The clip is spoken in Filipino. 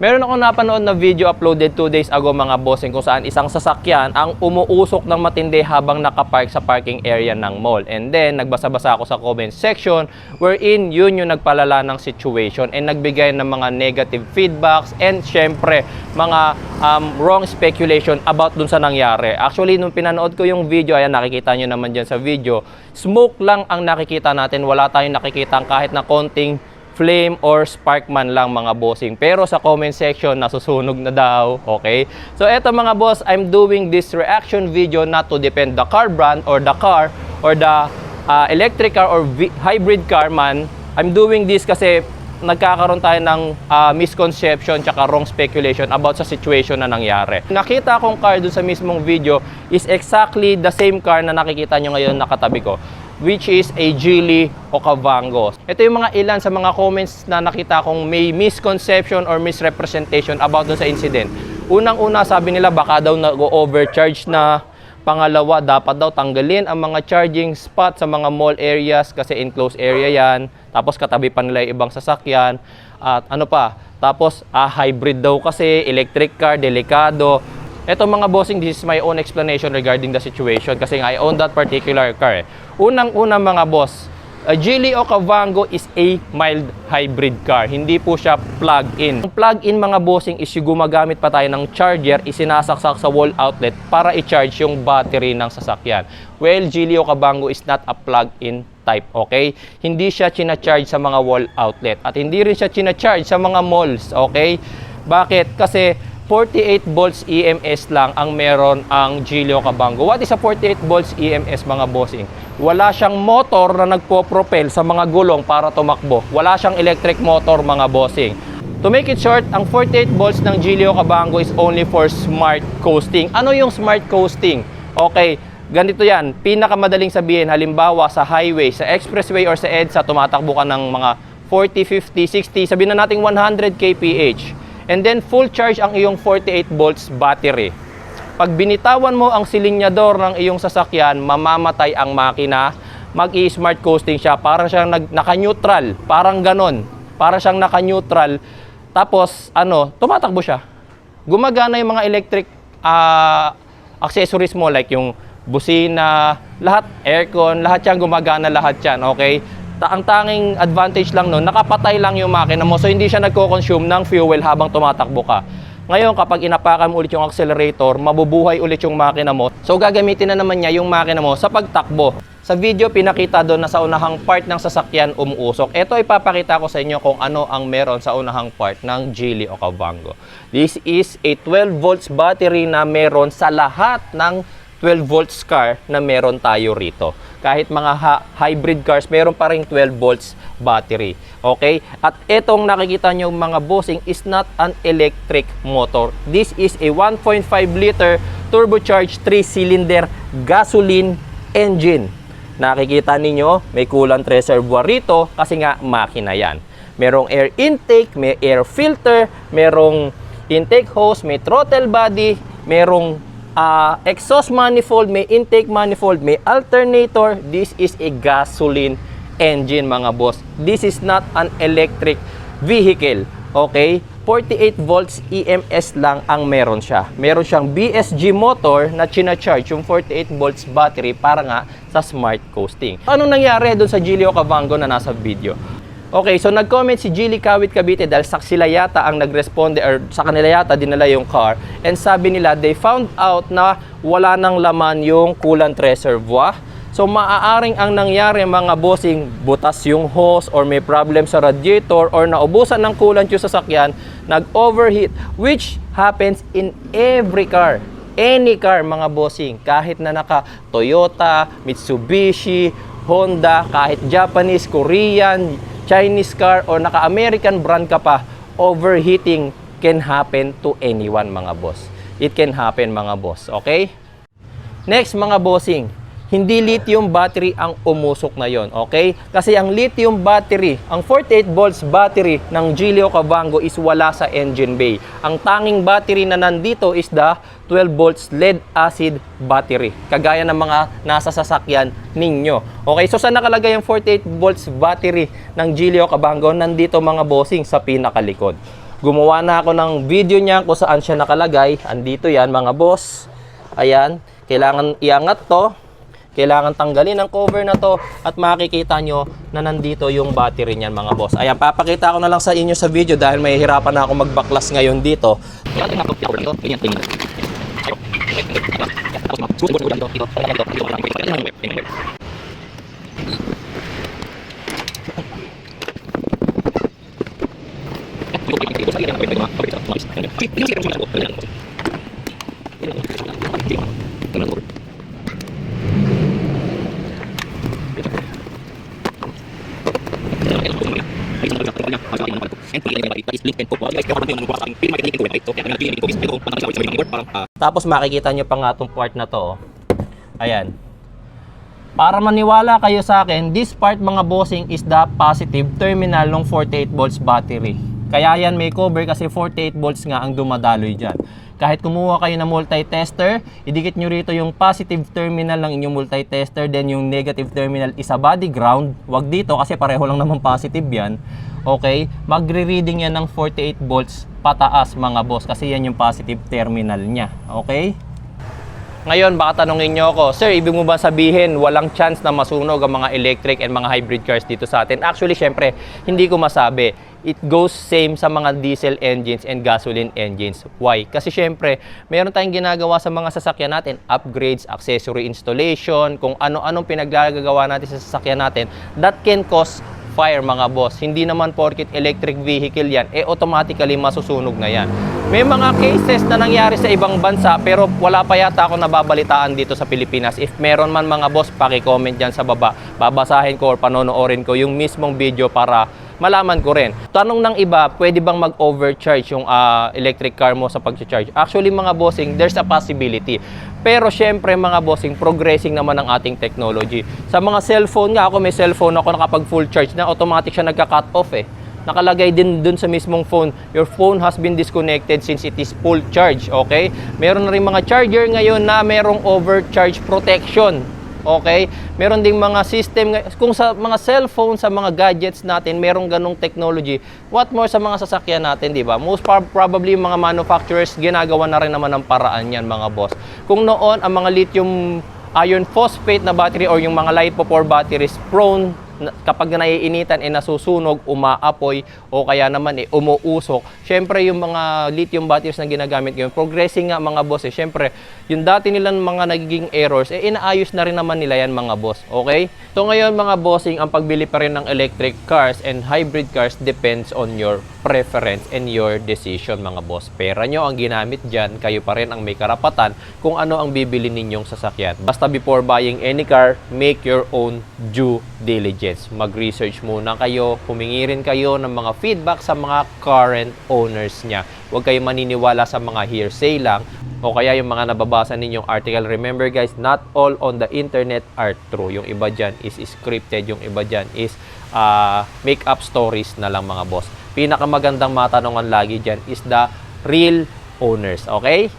Meron ako napanood na video uploaded 2 days ago mga bossing kung saan isang sasakyan ang umuusok ng matindi habang nakapark sa parking area ng mall. And then, nagbasa-basa ako sa comment section wherein yun yung nagpalala ng situation and nagbigay ng mga negative feedbacks and syempre, mga um, wrong speculation about dun sa nangyari. Actually, nung pinanood ko yung video, ayan nakikita nyo naman dyan sa video, smoke lang ang nakikita natin. Wala tayong nakikita kahit na konting flame or spark man lang mga bossing. Pero sa comment section, nasusunog na daw. Okay? So eto mga boss, I'm doing this reaction video not to defend the car brand or the car or the uh, electric car or hybrid car man. I'm doing this kasi nagkakaroon tayo ng uh, misconception tsaka wrong speculation about sa situation na nangyari. Nakita kong car dun sa mismong video is exactly the same car na nakikita nyo ngayon nakatabi ko which is a Geely Okavango. Ito yung mga ilan sa mga comments na nakita kong may misconception or misrepresentation about dun sa incident. Unang-una, sabi nila baka daw nag-overcharge na. Pangalawa, dapat daw tanggalin ang mga charging spot sa mga mall areas kasi enclosed area yan. Tapos katabi pa nila yung ibang sasakyan. At ano pa, tapos ah, hybrid daw kasi, electric car, delikado. Ito mga bossing, this is my own explanation regarding the situation kasi nga I own that particular car. eh. Unang-una mga boss, a Geely Okavango is a mild hybrid car. Hindi po siya plug-in. Ang plug-in mga bossing is yung gumagamit pa tayo ng charger, isinasaksak sa wall outlet para i-charge yung battery ng sasakyan. Well, Geely Okavango is not a plug-in type, okay? Hindi siya china-charge sa mga wall outlet at hindi rin siya china-charge sa mga malls, okay? Bakit? Kasi 48 volts EMS lang ang meron ang Gilio Cabango. What is a 48 volts EMS mga bossing? Wala siyang motor na nagpo-propel sa mga gulong para tumakbo. Wala siyang electric motor mga bossing. To make it short, ang 48 volts ng Gilio Cabango is only for smart coasting. Ano yung smart coasting? Okay, ganito yan. Pinakamadaling sabihin, halimbawa sa highway, sa expressway or sa EDSA, tumatakbo ka ng mga 40, 50, 60, sabihin na natin 100 kph. And then full charge ang iyong 48 volts battery. Pag binitawan mo ang silinyador ng iyong sasakyan, mamamatay ang makina, mag-i-smart coasting siya, para siyang nag, naka-neutral, parang ganon. Para siyang naka-neutral, tapos ano, tumatakbo siya. Gumagana yung mga electric ah, accessories mo like yung busina, lahat, aircon, lahat yan gumagana lahat yan, okay? Ta- ang tanging advantage lang nun, nakapatay lang yung makina mo so hindi siya nagko-consume ng fuel habang tumatakbo ka. Ngayon, kapag inapakan mo ulit yung accelerator, mabubuhay ulit yung makina mo. So, gagamitin na naman niya yung makina mo sa pagtakbo. Sa video, pinakita doon na sa unahang part ng sasakyan umuusok. Ito, ipapakita ko sa inyo kung ano ang meron sa unahang part ng Geely Okavango. This is a 12 volts battery na meron sa lahat ng 12 volts car na meron tayo rito. Kahit mga hybrid cars, meron pa rin 12 volts battery. Okay? At itong nakikita nyo mga bossing is not an electric motor. This is a 1.5 liter turbocharged 3-cylinder gasoline engine. Nakikita ninyo, may coolant reservoir rito kasi nga makina yan. Merong air intake, may air filter, merong intake hose, may throttle body, merong ah, exhaust manifold, may intake manifold, may alternator. This is a gasoline engine mga boss. This is not an electric vehicle. Okay? 48 volts EMS lang ang meron siya. Meron siyang BSG motor na china-charge yung 48 volts battery para nga sa smart coasting. Anong nangyari doon sa Gilio Cavango na nasa video? Okay, so nag-comment si Gilly Kawit Cavite dahil sa sila yata ang nag-responde or sa kanila yata dinala yung car and sabi nila they found out na wala nang laman yung coolant reservoir. So maaaring ang nangyari mga bossing, butas yung hose or may problem sa radiator or naubusan ng coolant yung sasakyan, nag-overheat which happens in every car. Any car mga bossing, kahit na naka Toyota, Mitsubishi, Honda, kahit Japanese, Korean, Chinese car or naka-American brand ka pa, overheating can happen to anyone mga boss. It can happen mga boss, okay? Next mga bossing, hindi lithium battery ang umusok na yon, okay? Kasi ang lithium battery, ang 48 volts battery ng Gilio Cavango is wala sa engine bay. Ang tanging battery na nandito is the 12 volts lead acid battery. Kagaya ng mga nasa sasakyan ninyo. Okay, so saan nakalagay ang 48 volts battery ng Gilio Cavango? Nandito mga bossing sa pinakalikod. Gumawa na ako ng video niya kung saan siya nakalagay. Andito yan mga boss. Ayan. Kailangan iangat to. Kailangan tanggalin ang cover na to at makikita nyo na nandito yung battery niyan mga boss. Ayan, papakita ko na lang sa inyo sa video dahil may hirapan na ako magbaklas ngayon dito. Tapos makikita nyo pa nga itong part na to. oh. Ayan. Para maniwala kayo sa akin, this part mga bossing is the positive terminal ng 48 volts battery. Kaya yan may cover kasi 48 volts nga ang dumadaloy dyan. Kahit kumuha kayo ng multi-tester, idikit nyo rito yung positive terminal ng inyong multi-tester, then yung negative terminal is a body ground. Wag dito kasi pareho lang naman positive yan. Okay? Magre-reading yan ng 48 volts pataas mga boss kasi yan yung positive terminal niya. Okay? Ngayon, baka tanongin nyo ako, Sir, ibig mo ba sabihin walang chance na masunog ang mga electric and mga hybrid cars dito sa atin? Actually, syempre, hindi ko masabi. It goes same sa mga diesel engines and gasoline engines. Why? Kasi syempre, meron tayong ginagawa sa mga sasakyan natin, upgrades, accessory installation, kung ano-anong pinaggagawa natin sa sasakyan natin, that can cause fire mga boss. Hindi naman porkit electric vehicle yan, eh automatically masusunog na yan. May mga cases na nangyari sa ibang bansa pero wala pa yata ako nababalitaan dito sa Pilipinas. If meron man mga boss, paki-comment dyan sa baba. Babasahin ko or panonoorin ko yung mismong video para malaman ko rin. Tanong ng iba, pwede bang mag-overcharge yung ah, electric car mo sa pag-charge? Actually mga bossing, there's a possibility. Pero syempre mga bossing, progressing naman ang ating technology. Sa mga cellphone nga, ako may cellphone ako nakapag full charge na automatic siya nagka-cut off eh. Nakalagay din dun sa mismong phone, your phone has been disconnected since it is full charge, okay? Meron na rin mga charger ngayon na merong overcharge protection. Okay? Meron ding mga system, kung sa mga cellphone, sa mga gadgets natin, merong ganong technology. What more sa mga sasakyan natin, di ba? Most prob- probably mga manufacturers, ginagawa na rin naman ng paraan yan, mga boss. Kung noon, ang mga lithium iron phosphate na battery or yung mga light for batteries prone kapag naiinitan eh nasusunog, umaapoy o kaya naman eh umuusok. Syempre yung mga lithium batteries na ginagamit ngayon, progressing nga mga boss eh. Syempre, yung dati nilang mga nagiging errors, eh inaayos na rin naman nila yan mga boss. Okay? So ngayon mga bossing, ang pagbili pa rin ng electric cars and hybrid cars depends on your preference and your decision mga boss. Pera nyo ang ginamit dyan, kayo pa rin ang may karapatan kung ano ang bibili ninyong sasakyan. Basta before buying any car, make your own due diligence. Mag-research muna kayo, humingi rin kayo ng mga feedback sa mga current owners niya. Huwag kayo maniniwala sa mga hearsay lang o kaya yung mga nababasa ninyong article. Remember guys, not all on the internet are true. Yung iba dyan is scripted, yung iba dyan is uh, make-up stories na lang mga boss. Pinakamagandang matanongan lagi dyan is the real owners. Okay?